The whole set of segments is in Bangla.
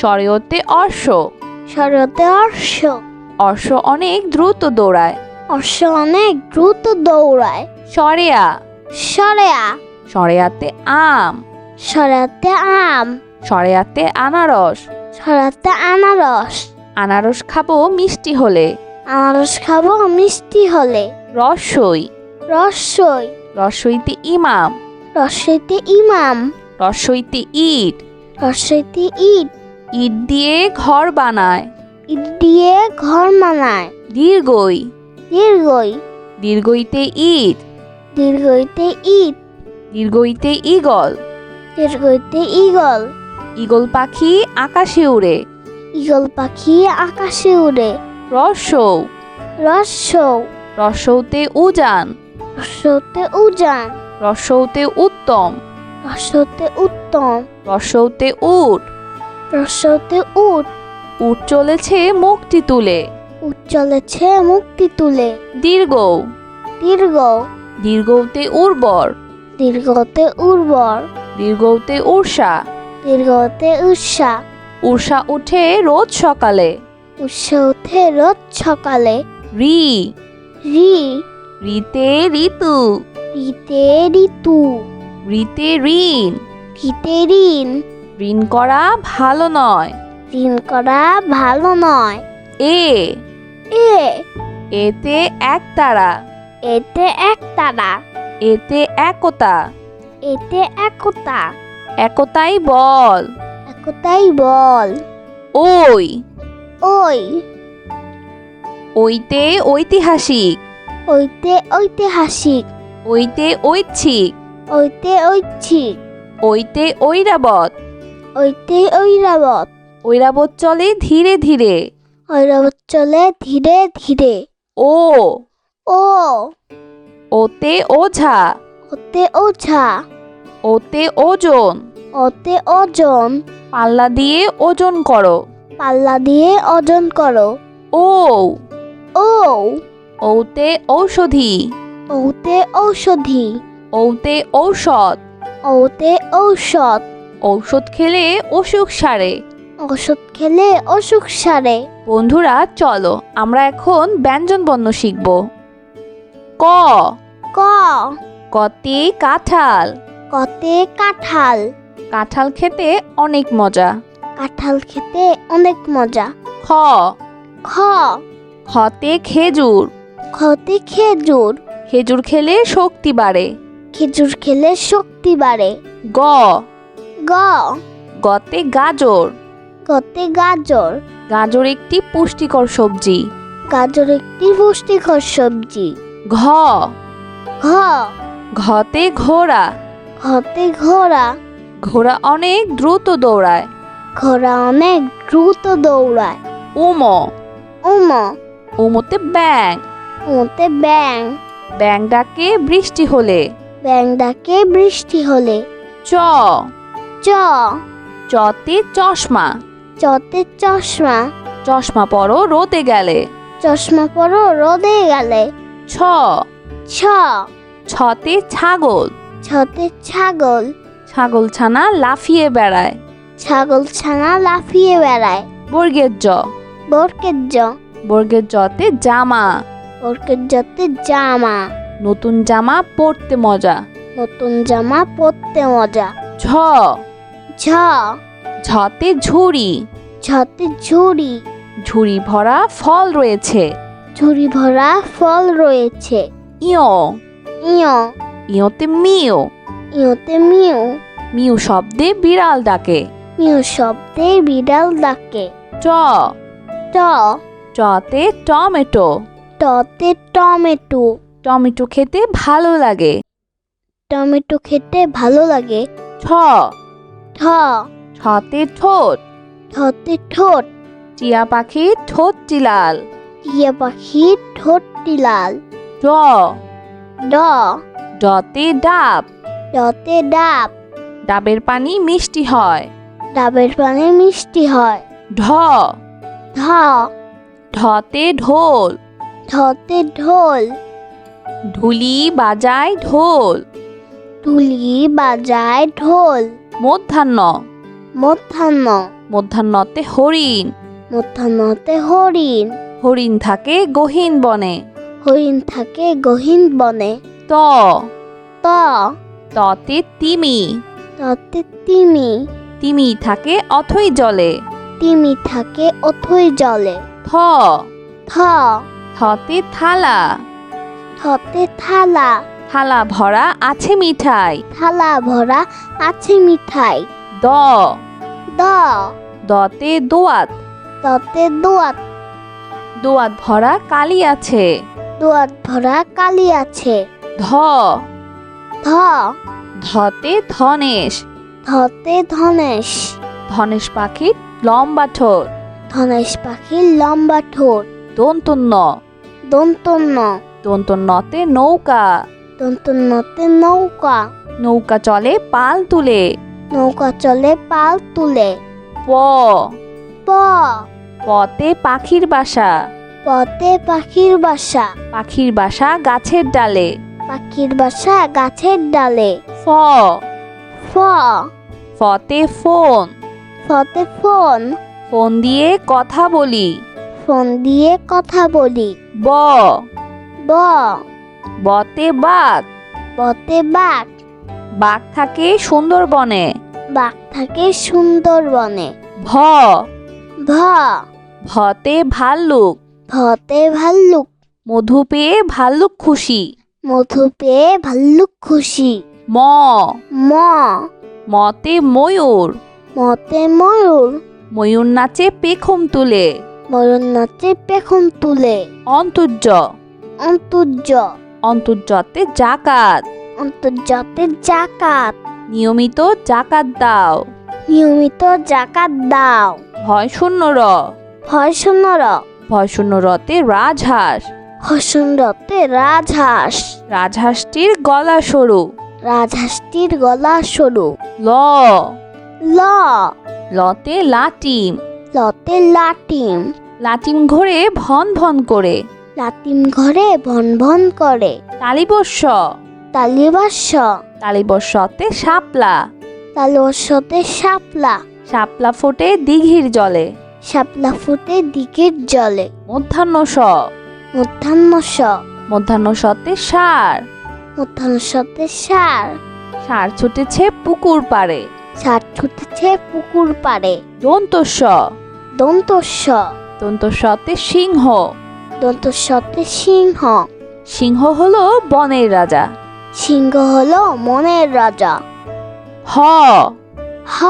স্বরেওতে অর্শ। সরতে অর্শ। অর্শ অনেক দ্রুত দৌড়ায়। অর্শ অনেক দ্রুত দৌড়ায়। সরেয়া। সরেয়া। সরেয়াতে আম। সরাতে আম। সরেয়াতে আনারস। সরাতে আনারস। আনারস খাব মিষ্টি হলে। আনারস খাব মিষ্টি হলে। রসই। রসই। রসইতে ইমাম। রসইতে ইমাম। রসইতে ইট। রসইতে ইট। ইট দিয়ে ঘর বানায়। ইট দিয়ে ঘর বানায়। দীর্ঘই। দীর্ঘই। দীর্ঘইতে ইট। দীর্ঘইতে ইট। দীর্ঘইতে ইগল দীর্ঘইতে ইগল ইগল পাখি আকাশে উড়ে। ইগল পাখি আকাশে উড়ে। রসৌ রসৌ রসৌতে উজান। রসতে উজান। রসৌতে উত্তম। রসতে উত্তম। রসৌতে উট। রসতে উট উট চলেছে মুখটি তুলে। উট চলেছে মুক্তি তুলে। দীর্ঘ। দীর্ঘ। দীর্ঘতে উর্বর। দীর্ঘতে উর্বর। দীর্ঘতে উষা দীর্ঘতে উষা উষা উঠে রোজ সকালে। উৎস উঠে রোজ সকালে। রি। রি। রিতে ঋতু। রিতে ঋতু। রিতে ঋণ। রিতে ঋণ। ঋণ করা ভালো নয়। ঋণ করা ভালো নয়। এ। এ। এতে এক তারা। এতে এক তারা। এতে একতা। এতে একতা। একতাই বল। একতাই বল। ওই। ওই। ওইতে ঐতিহাসিক। ওইতে ঐতিহাসিক। ওইতে ঐচ্ছিক। ওইতে ঐচ্ছিক। ওইতে ঐরাবত। ওইতে ঐরাবত। ঐরাবত চলে ধীরে ধীরে। ঐরাবত চলে ধীরে ধীরে। ও। ও। ওতে ওঝা। ওতে ওঝা। ওতে ওজন। ওতে ওজন। পাল্লা দিয়ে ওজন করো। পাল্লা দিয়ে ওজন করো। ও। ও। ওতে ঔষধি। ওতে ঔষধি। ওতে ঔষধ। ওতে ঔষধ। ঔষধ খেলে অসুখ সারে। ওষুধ খেলে অসুখ সারে। বন্ধুরা চলো আমরা এখন ব্যঞ্জন বর্ণ শিখব। ক। ক। কতে কাঁঠাল। কতে কাঁঠাল। কাঁঠাল খেতে অনেক মজা। কাঁঠাল খেতে অনেক মজা। খ। খ। খতে খেজুর। খতে খেজুর। খেজুর খেলে শক্তি বাড়ে। খেজুর খেলে শক্তি বাড়ে। গ। গ। গতে গাজর। গতে গাজর। গাজর একটি পুষ্টিকর সবজি। গাজর একটি পুষ্টিকর সবজি। ঘ। ঘ। ঘতে ঘোড়া। ঘতে ঘোড়া। ঘোড়া অনেক দ্রুত দৌড়ায়। ঘোড়া অনেক দ্রুত দৌড়ায়। উম। উম। উমতে ব্যাং ওতে ব্যাং ব্যাং ডাকে বৃষ্টি হলে। ব্যাং ডাকে বৃষ্টি হলে। চ। চ। চতে চশমা। চতে চশমা। চশমা পরো রোদে গেলে। চশমা পরো রোদে গেলে। ছ। ছ। ছতে ছাগল। ছতে ছাগল। ছাগল ছানা লাফিয়ে বেড়ায়। ছাগল ছানা লাফিয়ে বেড়ায়। বর্গের জ। বর্গের জ। বর্গের জতে জামা। বরকের জতে জামা। নতুন জামা পরতে মজা। নতুন জামা পরতে মজা। ঝ। ঝ। ঝতে ঝুড়ি। ঝতে ঝুড়ি। ঝুড়ি ভরা ফল রয়েছে। ঝুড়ি ভরা ফল রয়েছে। ইয়। ইয়। ইয়তে মিও ইয়তে মিউ মিউ শব্দে বিড়াল ডাকে। মিউ শব্দে বিড়াল ডাকে। চ। ট চতে টমেটো। টতে টমেটো। টমেটো খেতে ভালো লাগে। টমেটো খেতে ভালো লাগে। ছ। ঠ। ছতে ঠোঁট। ঠতে ঠোঁট। টিয়া পাখির ঠোঁটটি লাল টিয়া পাখির ঠোঁটটি লাল ড। ড। ডতে ডাব। ডতে ডাব। ডাবের পানি মিষ্টি হয়। ডাবের পানি মিষ্টি হয়। ঢ। ধ ঢতে ঢোল। ধতে ঢোল। ঢুলি বাজায় ঢোল। তুলি বাজায় ঢোল। মধ্যাহ্ন। মধ্যাহ্ন। মধ্যাহ্নতে হরিণ। মধ্যাহ্নতে হরিণ। হরিণ থাকে গহীন বনে। হরিণ থাকে গহীন বনে। ত। ত। ততে তিমি। ততে তিমি। তিমি থাকে অথই জলে। তিমি থাকে অথই জলে। থ। থ। থতে থালা। থতে থালা। থালা ভরা আছে মিঠাই? থালা ভরা আছে মিঠাই। দ। দ। দতে দোয়াত। দতে দোয়াত। দোয়াত ভরা কালি আছে। দোয়াত ভরা কালি আছে। ধ। ধ। ধতে ধনেশ। ধতে ধনেশ। ধনেশ পাখির লম্বা ঠোঁট। ধনেশ পাখির লম্বা ঠোঁট। দন্তন্য। দন্তন্য। দন্তন্যতে নৌকা। দন্তন্যতে নৌকা। নৌকা চলে পাল তুলে। নৌকা চলে পাল তুলে। প। প। পতে পাখির বাসা। পতে পাখির বাসা। পাখির বাসা গাছের ডালে। পাখির বাসা গাছের ডালে। ফ। ফ। ফতে ফোন। ফতে ফোন। ফোন দিয়ে কথা বলি। ফোন দিয়ে কথা বলি। ব। ব। বতে বাঘ। বতে বাঘ। বাঘ থাকে সুন্দরবনে। বাঘ থাকে সুন্দরবনে। ভ। ভ। ভতে ভাল্লুক। ভতে ভাল্লুক। মধু পেয়ে ভাল্লুক খুশি। মধু পেয়ে ভাল্লুক খুশি। ম। ম। মতে ময়ূর। মতে ময়ূর। ময়ূর নাচে পেখম তুলে। ময়ূর নাচে পেখম তুলে। অন্তর্য। অন্তর্য। অন্তর্যতে জাকাত। অন্তর্জাতে জাকাত। নিয়মিত জাকাত দাও। নিয়মিত জাকাত দাও। ভয় শূন্য র। ভয় শূন্য র। ভয় শূন্য রতে রাজহাঁস। হসুন্দরতে রাজহাঁস। রাজহাঁসটির গলা সরু। রাজহাঁসটির গলা সরু। ল। ল। লতে লাটিম। লতে লাটিম। লাটিম ঘোরে ভন ভন করে। লাটিম ঘরে ভন ভন করে। তালিবস্য তালিবাস্য তালিবস্যতে শাপলা। তালবস্যতে শাপলা। শাপলা ফোটে দিঘির জলে। শাপলা ফুটে দিকের জলে। মধ্যাহ্ন স মধ্যাহ্ন স মধ্যাহ্ন সতে সার। মধ্যাহ্ন সতে সার। সার ছুটেছে পুকুর পাড়ে। সার ছুটেছে পুকুর পাড়ে। দন্তস্য দন্তস্য দন্তস্যতে সিংহ। দন্তস্যতে সিংহ। সিংহ হলো বনের রাজা। সিংহ হলো মনের রাজা। হ। হ।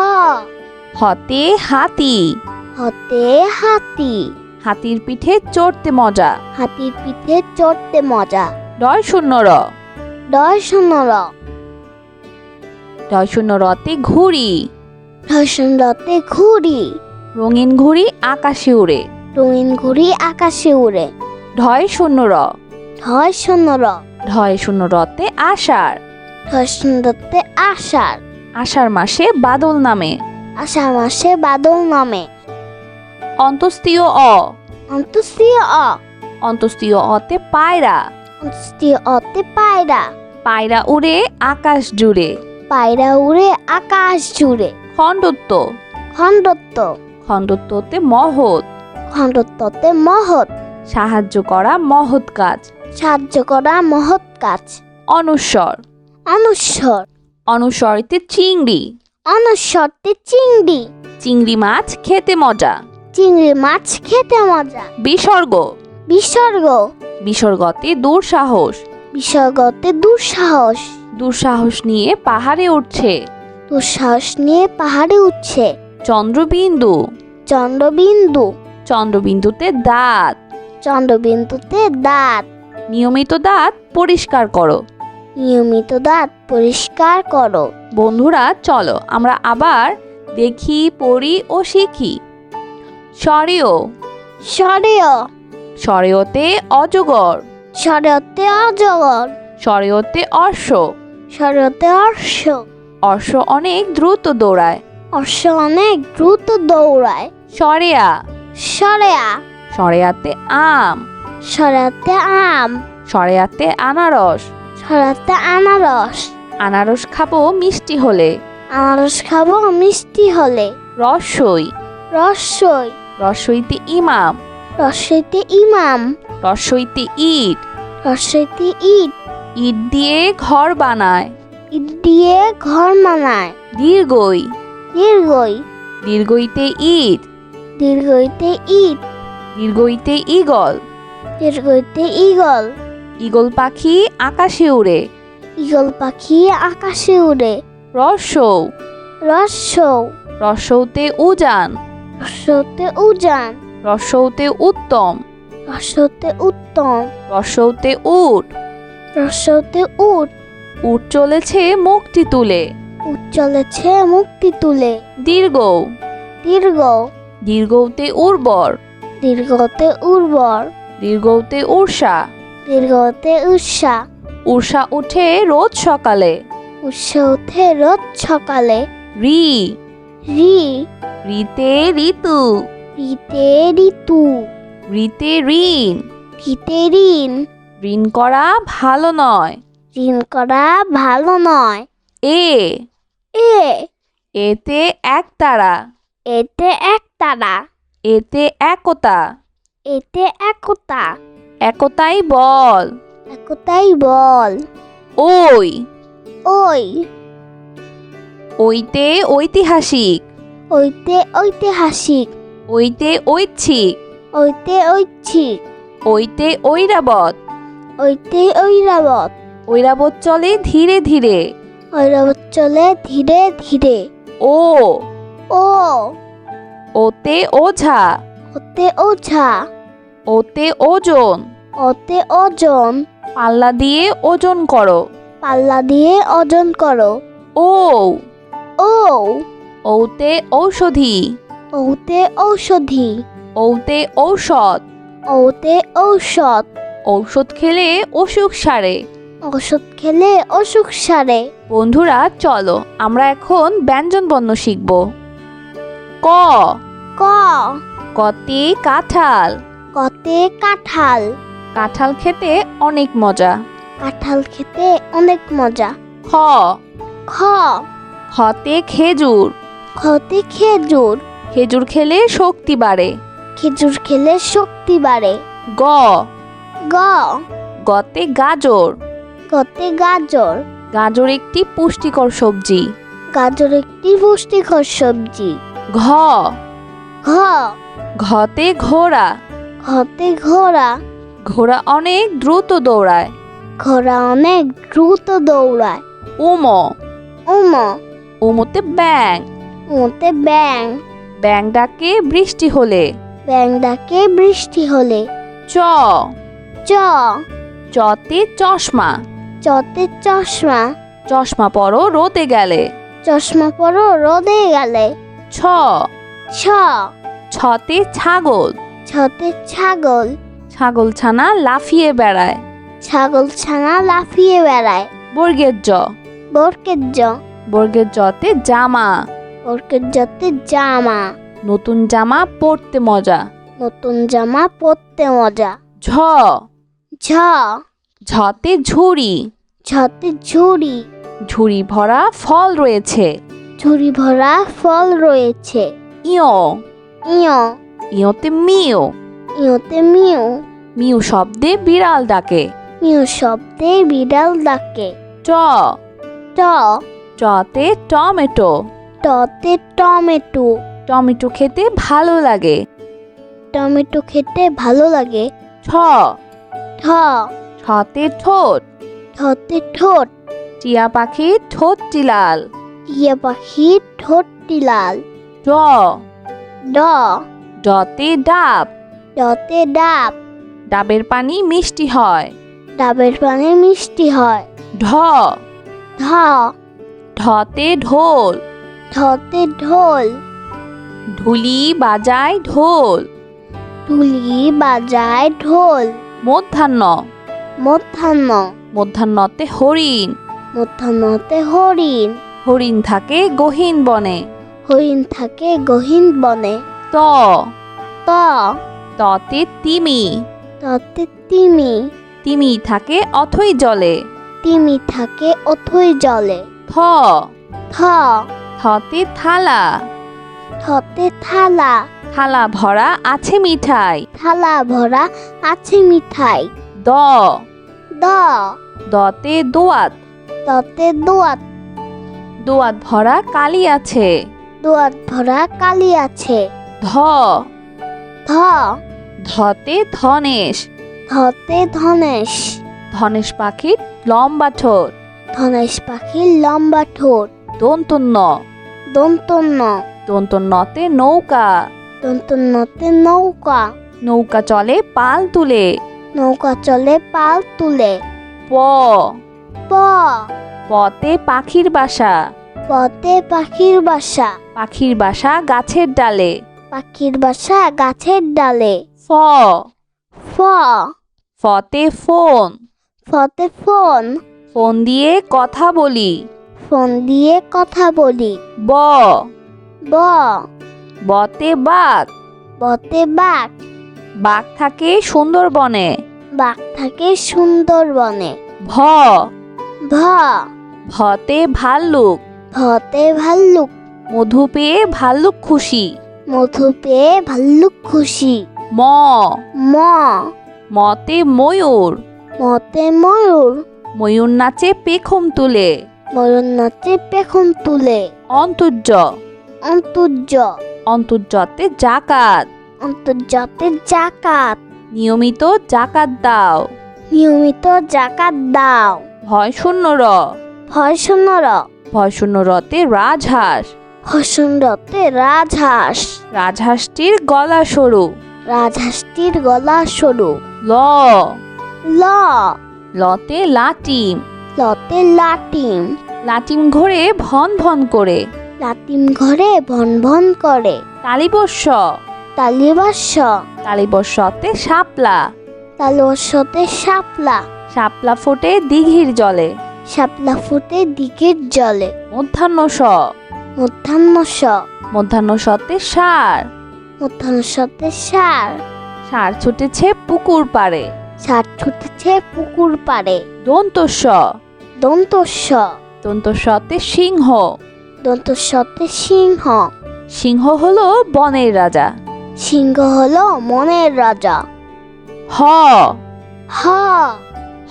হতে হাতি। হতে হাতি। হাতির পিঠে চড়তে মজা। হাতির পিঠে চড়তে মজা। ডয় শূন্য র। ডয় শূন্যর ডয় শূন্য রতে ঘুড়ি। ডয় শূন্য রতে ঘুড়ি। রঙিন ঘুড়ি আকাশে উড়ে। রঙিন ঘুড়ি আকাশে উড়ে। ঢয় শূন্য র। ঢয় র। ঢয় শূন্য রতে আষাঢ়। ঢয় শূন্যতে আষাঢ়। আষাঢ় মাসে বাদল নামে। আষাঢ় মাসে বাদল নামে। অন্তস্তীয় অ। অন্তস্তীয় অ। অন্তস্তীয় অতে পায়রা। অন্তস্তীয় অতে পায়রা। পায়রা উড়ে আকাশ জুড়ে। পায়রা উড়ে আকাশ জুড়ে। খণ্ডত্ব। খণ্ডত্ব। খণ্ডত্বতে মহৎ। খণ্ডত্বতে মহৎ। সাহায্য করা মহৎ কাজ। সাহায্য করা মহৎ কাজ। অনুস্বর অনুস্বর অনুস্বরিতে চিংড়ি। অনুস্বরতে চিংড়ি। চিংড়ি মাছ খেতে মজা। চিংড়ি মাছ খেতে মজা। বিসর্গ। বিসর্গ। বিসর্গতে দুঃসাহস বিসর্গতে দুঃসাহস দুঃসাহস নিয়ে পাহাড়ে উঠছে। দুঃসাহস নিয়ে পাহাড়ে উঠছে। চন্দ্রবিন্দু। চন্দ্রবিন্দু। চন্দ্রবিন্দুতে দাঁত। চন্দ্রবিন্দুতে দাঁত। নিয়মিত দাঁত পরিষ্কার করো। নিয়মিত দাঁত পরিষ্কার করো। বন্ধুরা চলো আমরা আবার দেখি পড়ি ও শিখি। সরেও সরেয় সরেওতে অজগর। সরেয়তে অজগর। সরেওতে অশ্ব সরেয়তে অর্শ। অশ্ব অনেক দ্রুত দৌড়ায়। অর্শ অনেক দ্রুত দৌড়ায়। সরেয়া সরেয়া। সরেয়াতে আম। সরেয়াতে আম। সরেয়াতে আনারস। সরেয়াতে আনারস। আনারস খাব মিষ্টি হলে। আনারস খাব মিষ্টি হলে। রসই। রসই। রসইতে ইমাম। রসইতে ইমাম। রসইতে ইট। রসইতে ইট। ইট দিয়ে ঘর বানায়। ইট দিয়ে ঘর বানায়। দীর্ঘই। দীর্ঘই। দীর্ঘইতে ইট। দীর্ঘইতে ইট। দীর্ঘইতে ইগল দীর্ঘইতে ইগল ইগল পাখি আকাশে উড়ে। ইগল পাখি আকাশে উড়ে। রসৌ রসৌ রসৌতে উজান। রসৌতে উজান। রসৌতে উত্তম। রসৌতে উত্তম। রসৌতে উট। রসৌতে উট। উট চলেছে মুক্তি তুলে। উট চলেছে মুক্তি তুলে। দীর্ঘ। দীর্ঘ। দীর্ঘতে উর্বর। দীর্ঘতে উর্বর। দীর্ঘতে উষা দীর্ঘতে উষা উষা উঠে রোজ সকালে। উৎস উঠে রোজ সকালে। রি। রি। রিতে ঋতু। রিতে ঋতু। রিতে ঋণ। রিতে ঋণ। ঋণ করা ভালো নয়। ঋণ করা ভালো নয়। এ। এ। এতে এক তারা। এতে এক তারা। এতে একতা। এতে একতা। একতাই বল। একতাই বল। ওই। ওই। ওইতে ঐতিহাসিক। ওইতে ঐতিহাসিক। ওইতে ঐচ্ছিক। ওইতে ঐচ্ছিক। ওইতে ঐরাবত ওইতে ঐরাবত ঐরাবত চলে ধীরে ধীরে। ঐরাবত চলে ধীরে ধীরে। ও। ও। ওতে ওঝা। ওতে ওঝা। ওতে ওজন। ওতে ওজন। পাল্লা দিয়ে ওজন করো। পাল্লা দিয়ে ওজন করো। ও ও ওতে ঔষধি। ওতে ঔষধি। ওতে ঔষধ। ওতে ঔষধ। ঔষধ খেলে অসুখ সারে। ওষুধ খেলে অসুখ সারে। বন্ধুরা চলো আমরা এখন ব্যঞ্জন বর্ণ শিখব। ক ক? কতে কাঁঠাল। কতে কাঁঠাল। কাঁঠাল খেতে অনেক মজা। কাঁঠাল খেতে অনেক মজা। খ। খ। খতে খেজুর। খতে খেজুর। খেজুর খেলে শক্তি বাড়ে। খেজুর খেলে শক্তি বাড়ে। গ। গ। গতে গাজর। গতে গাজর। গাজর একটি পুষ্টিকর সবজি। গাজর একটি পুষ্টিকর সবজি। ঘ। ঘ ঘতে ঘোড়া। ঘতে ঘোড়া। ঘোড়া অনেক দ্রুত দৌড়ায়। ঘোড়া অনেক দ্রুত দৌড়ায়। উম। উম। উমতে ব্যাং ওতে ব্যাং ব্যাং ডাকে বৃষ্টি হলে। ব্যাং ডাকে বৃষ্টি হলে। চ। চ। চতে চশমা। চতে চশমা। চশমা পরো রোদে গেলে। চশমা পরো রোদে গেলে। ছ। ছ। ছতে ছাগল। ছতে ছাগল। ছাগল ছানা লাফিয়ে বেড়ায়। ছাগল ছানা লাফিয়ে বেড়ায়। বর্গের জ। বরকের জ। বর্গের জতে জামা। বরকের জতে জামা। নতুন জামা পরতে মজা। নতুন জামা পরতে মজা। ঝ। ঝ। ঝতে ঝুড়ি। ঝতে ঝুড়ি। ঝুড়ি ভরা ফল রয়েছে। ঝুড়ি ভরা ফল রয়েছে। ইয় ইয় ইয়তে মিও ইয়তে মিউ মিউ শব্দে বিড়াল ডাকে মিউ শব্দে বিড়াল ডাকে ট ট টতে টমেটো টতে টমেটো টমেটো খেতে ভালো লাগে টমেটো খেতে ভালো লাগে ছ ঠ ছতে ঠোঁট ঠতে ঠোঁট টিয়া পাখি ঠোঁটটি লাল টিয়া পাখি ঠোঁটটি লাল ড। ড। ডতে ডাব। ডতে ডাব। ডাবের পানি মিষ্টি হয়। ডাবের পানি মিষ্টি হয়। ঢ। ধ ঢতে ঢোল। ঢতে ঢোল। ঢুলি বাজায় ঢোল। ঢুলি বাজায় ঢোল। মধ্যাহ্ন। মধ্যাহ্ন। মধ্যাহ্নতে হরিণ। মধ্যাহ্নতে হরিণ। হরিণ থাকে গহীন বনে। হরিণ থাকে গহীন বনে। ত। ত। ততে তিমি। ততে তিমি। তিমি থাকে অথই জলে। তিমি থাকে অথই জলে। থ। থ। থতে থালা। থতে থালা। থালা ভরা আছে মিঠাই। থালা ভরা আছে মিঠাই। দ। দ। দতে দোয়াত। ততে দোয়াত। দোয়াত ভরা কালি আছে। দোয়াত ভরা কালি আছে। ধ। ধ। ধতে ধনেশ। ধতে ধনেশ। ধনেশ পাখির লম্বা ঠোঁট। ধনেশ পাখির লম্বা ঠোঁট। দন্তন্য। দন্তন্য। দন্তন্যতে নৌকা। দন্তন্যতে নৌকা। নৌকা চলে পাল তুলে। নৌকা চলে পাল তুলে। প। প। পতে পাখির বাসা। পতে পাখির বাসা। পাখির বাসা গাছের ডালে। পাখির বাসা গাছের ডালে। ফ। ফ। ফতে ফোন। ফতে ফোন। ফোন দিয়ে কথা বলি। ফোন দিয়ে কথা বলি। ব। ব। বতে বাঘ। বতে বাঘ। বাঘ থাকে সুন্দরবনে। বাঘ থাকে সুন্দরবনে। ভ। ভ। ভতে ভাল্লুক। ভতে ভাল্লুক। মধু পেয়ে ভাল্লুক খুশি। মধু পেয়ে ভাল্লুক খুশি। ম। ম। মতে ময়ূর। মতে ময়ূর। ময়ূর নাচে পেখম তুলে। ময়ূর নাচে পেখম তুলে। অন্তর্য। অন্তর্য। অন্তর্যতে জাকাত। অন্তর্জাতের জাকাত। নিয়মিত জাকাত দাও। নিয়মিত জাকাত দাও। ভয় শূন্য র। ভয় শূন্য ভয় শূন্য রতে রাজহাঁস। হসনরতে রাজহাঁস। রাজহাঁসটির গলা সরু। রাজহাঁসটির গলা সরু। ল। ল। লতে লাটিম। লতে লাটিম। লাটিম ঘোরে ভন ভন করে। লাটিম ঘরে ভন ভন করে। তালিবস্য তালিবাস্য তালিবস্যতে শাপলা। তালবস্যতে শাপলা। শাপলা ফোটে দিঘির জলে। শাপলা ফুটে দিকের জলে। মধ্যাহ্ন স মধ্যাহ্ন স মধ্যাহ্ন সতে সার। মধ্যাহ্ন সতে সার। সার ছুটেছে পুকুর পাড়ে। সার ছুটেছে পুকুর পারে দন্তঃ স পাড়ে। স দন্ত সতে সিংহ। দন্তস্যতে সিংহ। সিংহ হলো বনের রাজা। সিংহ হলো মনের রাজা। হ। হ।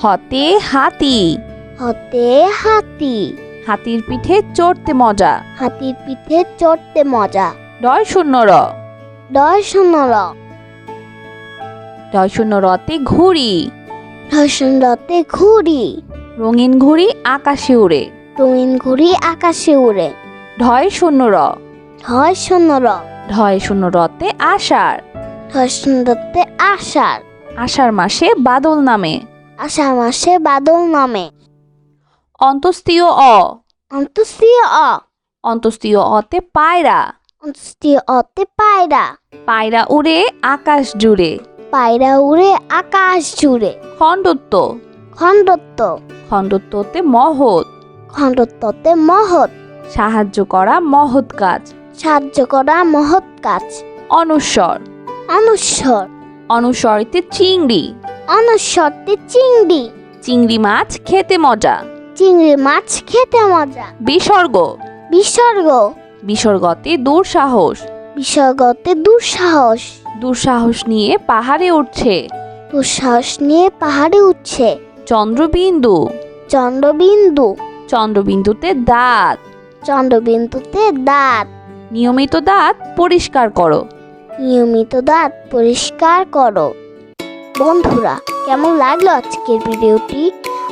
হতে হাতি। হতে হাতি। হাতির পিঠে চড়তে মজা। হাতির পিঠে চড়তে মজা। ডয় শূন্য র। ডয় শূন্যর ডয় শূন্য রতে ঘুড়ি। রতে ঘুড়ি। রঙিন ঘুড়ি আকাশে উড়ে। রঙিন ঘুড়ি আকাশে উড়ে। ঢয় শূন্য র। ঢয় শূন্যর ঢয় শূন্য রতে আষাঢ়। ঢয় শূন্যতে আষাঢ়। আষাঢ় মাসে বাদল নামে। আষাঢ় মাসে বাদল নামে। অন্তস্তীয় অ। অন্তস্তীয় অ। অন্তস্তীয় অতে পায়রা। অন্তস্তীয় অতে পায়রা। পায়রা উড়ে আকাশ জুড়ে। পায়রা উড়ে আকাশ জুড়ে। খণ্ডত্ব। খণ্ডত্ব। খণ্ডত্বতে মহৎ। খণ্ডত্বতে মহৎ। সাহায্য করা মহৎ কাজ। সাহায্য করা মহৎ কাজ। অনুস্বর। অনুস্বর। অনুস্বরিতে চিংড়ি। অনুস্বরতে চিংড়ি। চিংড়ি মাছ খেতে মজা। চিংড়ি মাছ খেতে মজা। বিসর্গ। বিসর্গ। বিসর্গতে দুঃসাহস। বিসর্গতে দুঃসাহস। দুঃসাহস নিয়ে পাহাড়ে উঠছে। দুঃসাহস নিয়ে পাহাড়ে উঠছে। চন্দ্রবিন্দু। চন্দ্রবিন্দু। চন্দ্রবিন্দুতে দাঁত। চন্দ্রবিন্দুতে দাঁত। নিয়মিত দাঁত পরিষ্কার করো। নিয়মিত দাঁত পরিষ্কার করো। বন্ধুরা কেমন লাগল আজকের ভিডিওটি?